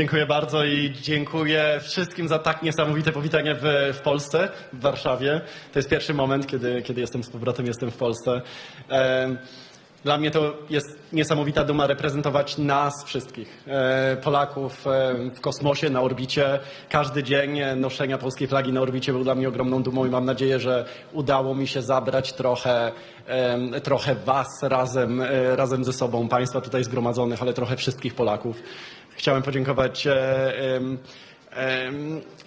Dziękuję bardzo i dziękuję wszystkim za tak niesamowite powitanie w, w Polsce, w Warszawie. To jest pierwszy moment, kiedy, kiedy jestem z powrotem, jestem w Polsce. Dla mnie to jest niesamowita duma reprezentować nas wszystkich, e, Polaków e, w kosmosie, na orbicie. Każdy dzień e, noszenia polskiej flagi na orbicie był dla mnie ogromną dumą i mam nadzieję, że udało mi się zabrać trochę, trochę Was razem, razem ze sobą, Państwa tutaj zgromadzonych, ale trochę wszystkich Polaków. Chciałem podziękować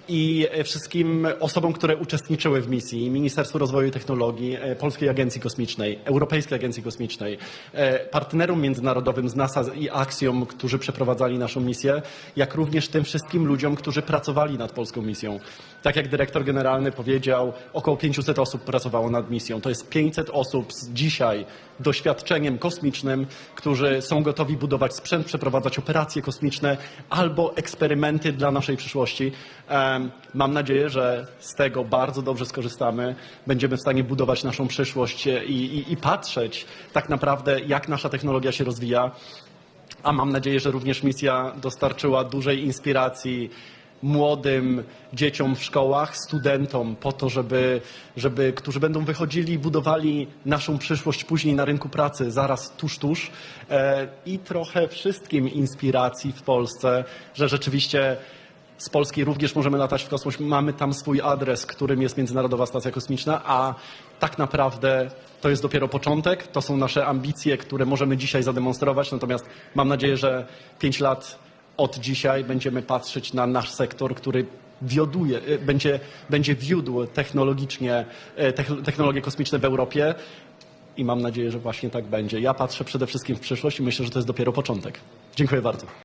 i wszystkim osobom, które uczestniczyły w misji, Ministerstwu Rozwoju i Technologii, e, Polskiej Agencji Kosmicznej, Europejskiej Agencji Kosmicznej, e, partnerom międzynarodowym z NASA i Axiom, którzy przeprowadzali naszą misję, jak również tym wszystkim ludziom, którzy pracowali nad polską misją. Tak jak dyrektor generalny powiedział, około 500 osób pracowało nad misją. To jest 500 osób z dzisiaj doświadczeniem kosmicznym, którzy są gotowi budować sprzęt, przeprowadzać operacje kosmiczne albo eksperymenty dla naszej przyszłości. Mam nadzieję, że z tego bardzo dobrze skorzystamy. Będziemy w stanie budować naszą przyszłość i, i, i patrzeć tak naprawdę, jak nasza technologia się rozwija. A mam nadzieję, że również misja dostarczyła dużej inspiracji młodym dzieciom w szkołach, studentom, po to, żeby, żeby, którzy będą wychodzili i budowali naszą przyszłość później na rynku pracy, zaraz tuż, tuż. E, I trochę wszystkim inspiracji w Polsce, że rzeczywiście z Polski również możemy latać w kosmos. Mamy tam swój adres, którym jest Międzynarodowa Stacja Kosmiczna, a tak naprawdę to jest dopiero początek. To są nasze ambicje, które możemy dzisiaj zademonstrować. Natomiast mam nadzieję, że pięć lat od dzisiaj będziemy patrzeć na nasz sektor, który wioduje, e, będzie, będzie wiódł technologicznie e, techn- technologie kosmiczne w Europie. I mam nadzieję, że właśnie tak będzie. Ja patrzę przede wszystkim w przyszłość i myślę, że to jest dopiero początek. Dziękuję bardzo.